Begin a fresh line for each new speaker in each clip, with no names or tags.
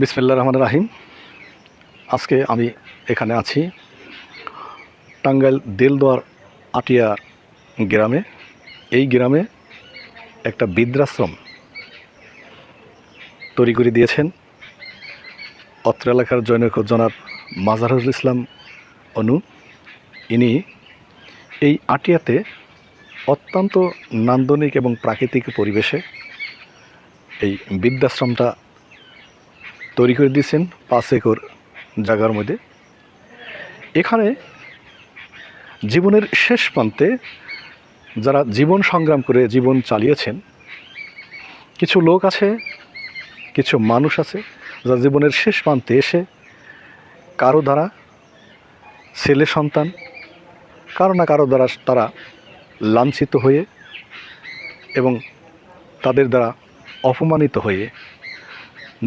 বিসমিল্লা রহমান রাহিম। আজকে আমি এখানে আছি টাঙ্গাইল দেলদুয়ার আটিয়া গ্রামে। এই গ্রামে একটা বৃদ্ধাশ্রম তৈরি করে দিয়েছেন অত্র এলাকার জনৈক জনাব মাজারুল ইসলাম অনু। ইনি এই আটিয়াতে অত্যন্ত নান্দনিক এবং প্রাকৃতিক পরিবেশে এই বৃদ্ধাশ্রমটা তৈরি করে দিয়েছেন পাঁচ একর জায়গার মধ্যে। এখানে জীবনের শেষ প্রান্তে যারা জীবন সংগ্রাম করে জীবন চালিয়েছেন, কিছু লোক আছে, কিছু মানুষ আছে, যারা জীবনের শেষ প্রান্তে এসে কারও দ্বারা ছেলে সন্তান, কারও না কারও দ্বারা তারা লাঞ্ছিত হয়ে এবং তাদের দ্বারা অপমানিত হয়ে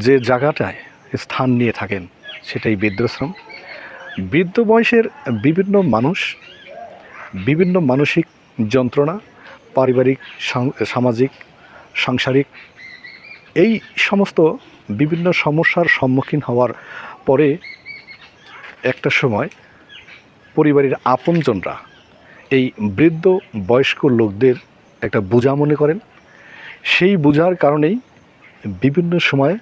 যে জায়গাটায় স্থান নিয়ে থাকেন, সেটাই বৃদ্ধাশ্রম। বৃদ্ধ বয়সের বিভিন্ন মানুষ, বিভিন্ন মানসিক যন্ত্রণা, পারিবারিক সামাজিক, সাংসারিক, এই সমস্ত বিভিন্ন সমস্যার সম্মুখীন হওয়ার পরে একটা সময় পরিবারের আপনজনরা এই বৃদ্ধ বয়স্ক লোকদের একটা বোঝা মনে করেন। সেই বোঝার কারণেই বিভিন্ন সময়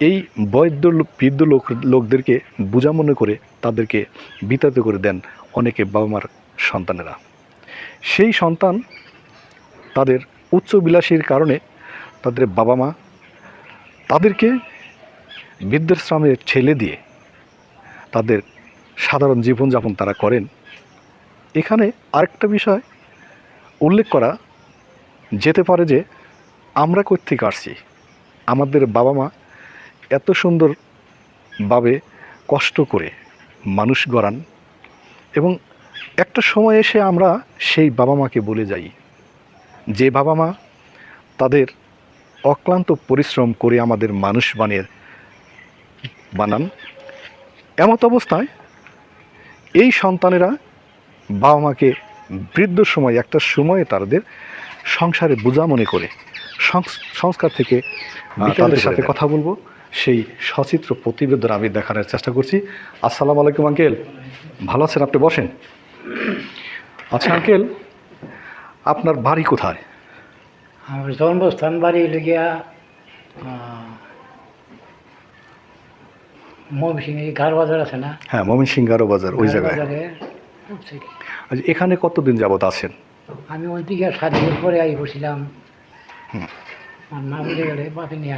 এই বৈদ্য বৃদ্ধ লোক, লোকদেরকে বোঝা মনে করে তাদেরকে বিতাড়িত করে দেন অনেকে বাবা মার সন্তানেরা। সেই সন্তান তাদের উচ্চ বিলাসীর কারণে তাদের বাবা মা তাদেরকে বৃদ্ধাশ্রমে ছেলে দিয়ে তাদের সাধারণ জীবনযাপন তারা করেন। এখানে আরেকটা বিষয় উল্লেখ করা যেতে পারে যে আমরা কোথেকে আসছি? আমাদের বাবা মা এত সুন্দরভাবে কষ্ট করে মানুষ গড়ান এবং একটা সময় এসে আমরা সেই বাবা মাকে বলে যাই। যে বাবা মা তাদের অক্লান্ত পরিশ্রম করে আমাদের মানুষ বানিয়ে বানান এমত অবস্থায় এই সন্তানেরা বাবা মাকে বৃদ্ধ সময় একটা সময়ে তাদের সংসারে বোঝা মনে করে সংস- সংস্কার থেকে তাদের সাথে কথা বলব। সেই সচিত্র প্রতিবেদন আমি দেখানোর চেষ্টা করছি। আসসালাম আলাইকুম আঙ্কেল। ভালো আছেন? আপনি বসেন। আচ্ছা আঙ্কেল আপনার বাড়ি কোথায়?
আমার জন্মস্থান বাড়ি হলো গিয়া মমসিং এই গার বাজার আছে না?
হ্যাঁ মমিন সিংহারো বাজার ওই
গার
জায়গায়। আচ্ছা, এখানে কতদিন যাবত আছেন?
আমি ওই দিকে সাত দিন পরে আই বসছিলাম আর না বুঝে গেলে বাপে নিয়ে